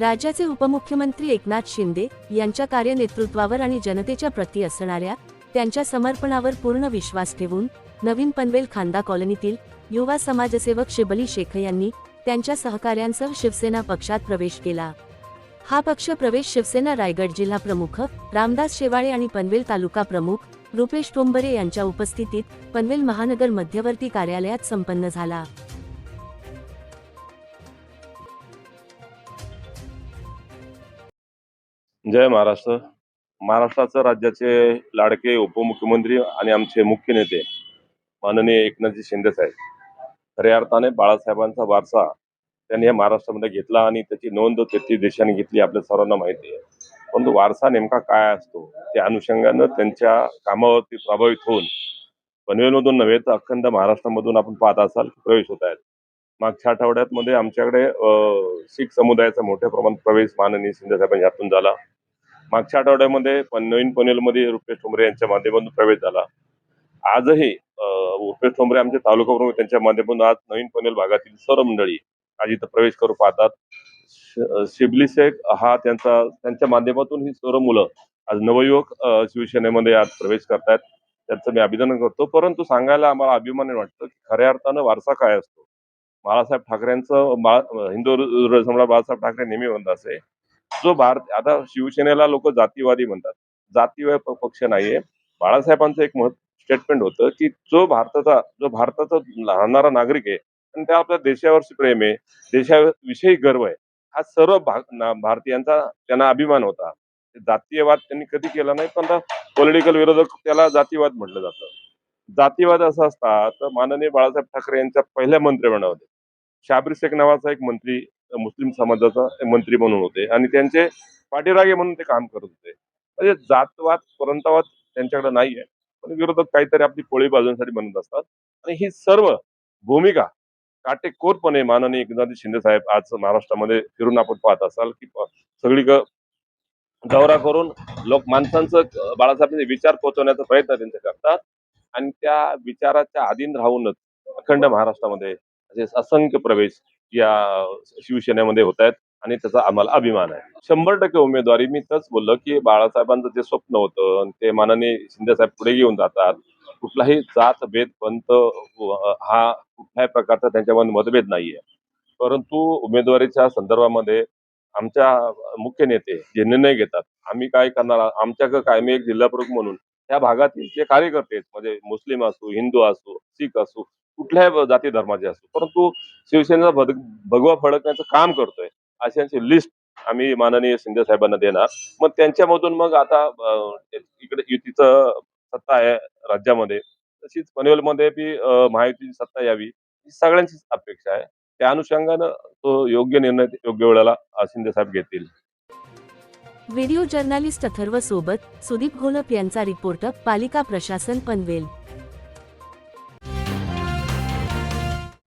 राज्याचे उपमुख्यमंत्री एकनाथ शिंदे यांच्या कार्यनेतृत्वावर आणि जनतेच्या प्रती असणाऱ्या त्यांच्या समर्पणावर पूर्ण विश्वास ठेवून नवीन पनवेल खांदा कॉलनीतील युवा समाजसेवक शिबली शेख यांनी त्यांच्या सहकाऱ्यांसह शिवसेना पक्षात प्रवेश केला. हा पक्ष प्रवेश शिवसेना रायगड जिल्हा प्रमुख रामदास शेवाळे आणि पनवेल तालुका प्रमुख रुपेश टोंबरे यांच्या उपस्थितीत पनवेल महानगर मध्यवर्ती कार्यालयात संपन्न झाला. जय महाराष्ट्र. महाराष्ट्राचं राज्याचे लाडके उपमुख्यमंत्री आणि आमचे मुख्य नेते माननीय एकनाथजी शिंदे साहेब. खऱ्या अर्थाने बाळासाहेबांचा वारसा त्यांनी या महाराष्ट्रामध्ये घेतला आणि त्याची नोंद तेथील देशाने घेतली आपल्या सर्वांना माहिती आहे. परंतु वारसा नेमका काय असतो? त्या अनुषंगानं त्यांच्या कामावरती प्रभावित होऊन पनवेलमधून नव्हे तर अखंड महाराष्ट्रामधून आपण पाहत असाल प्रवेश होत आहेत. मागच्या आठवड्यात मध्ये आमच्याकडे अं, शीख समुदायाचा मोठ्या प्रमाणात प्रवेश माननीय शिंदे साहेबांच्या हातून झाला. मागच्या आठवड्यामध्ये पण नवीन पनवेलमध्ये रुपेश ठोंबरे यांच्या माध्यमातून प्रवेश झाला. आजही रुपेश ठोंबरे आमचे तालुका प्रमुख त्यांच्या माध्यमातून आज नवीन पनवेल भागातील सर्व मंडळी आज इथं प्रवेश करू पाहतात. शिबली शेख हा त्यांचा त्यांच्या माध्यमातून ही सर्व मुलं आज नवयुवक शिवसेनेमध्ये आज प्रवेश करतायत. त्यांचं मी अभिनंदन करतो. परंतु सांगायला आम्हाला अभिमान वाटतं की खऱ्या अर्थानं वारसा काय असतो? बाळासाहेब ठाकरेंचं बाळा हिंदू हृदय बाळासाहेब ठाकरे नेहमी म्हणत असे जो भारत आता शिवसेनेला लोक जातीवादी म्हणतात. जातीवाद पक्ष नाहीये. बाळासाहेबांचं एक स्टेटमेंट होतं की जो भारताचा जो भारताचा राहणारा नागरिक आहे आणि त्या आपल्या देशावरची प्रेम आहे देशाविषयी गर्व आहे हा सर्व भारतीयांचा त्यांना अभिमान होता. जातीयवाद त्यांनी कधी केला नाही पण पॉलिटिकल विरोधक त्याला जातीवाद म्हटलं जातं. जातीवाद असा असता तर माननीय बाळासाहेब ठाकरे यांच्या पहिल्या मंत्रिमंडळामध्ये. शाबरी शेख नावाचा एक मंत्री मुस्लिम समाजाचा मंत्री म्हणून होते आणि त्यांचे पाठीरागे म्हणून ते काम करत होते. म्हणजे जातवाद परंतवाद त्यांच्याकडे नाहीये. पण विरोधक काहीतरी आपली पोळी बाजूंसाठी बनत असतात. आणि ही सर्व भूमिका काटेकोरपणे माननीय एकनाथ शिंदे साहेब आज महाराष्ट्रामध्ये फिरून आपण पाहत असाल की सगळी दौरा करून लोक माणसांचं बाळासाहेबांचे विचार पोहोचवण्याचा प्रयत्न त्यांचे करतात. आणि त्या विचाराच्या अधीन राहूनच अखंड महाराष्ट्रामध्ये असे असंख्य प्रवेश या शिवसेनेमध्ये होत आहेत आणि त्याचा आम्हाला अभिमान आहे. शंभर टक्के उमेदवारी मी तच बोललो की बाळासाहेबांचं जे स्वप्न होतं आणि ते माननीय शिंदेसाहेब पुढे घेऊन जातात कुठलाही जात भेद पंत हा कुठल्याही प्रकारचा त्यांच्यामध्ये मतभेद नाहीये. परंतु उमेदवारीच्या संदर्भामध्ये आमच्या मुख्य नेते जे निर्णय घेतात आम्ही काय करणार? आमच्याकडे काय? मी एक जिल्हा प्रमुख म्हणून त्या भागातील जे कार्यकर्ते म्हणजे मुस्लिम असो हिंदू असो शीख असो कुठल्याही जाती धर्माचे असो. परंतु शिवसेनेचा भगवा फडकण्याचं काम करतोय अशांची लिस्ट आम्ही माननीय शिंदे साहेबांना देणार. मग त्यांच्यामधून मग आता इकडे युतीचं सत्ता आहे राज्यामध्ये तशीच पनवेलमध्ये बी महायुतीची सत्ता यावी ही सगळ्यांचीच अपेक्षा आहे. त्या अनुषंगानं तो योग्य निर्णय योग्य वेळेला शिंदे साहेब घेतील. व्हिडिओ जर्नालिस्ट अथर्व सोबत सुदीप घोलप यांचा रिपोर्ट पालिका प्रशासन पनवेल.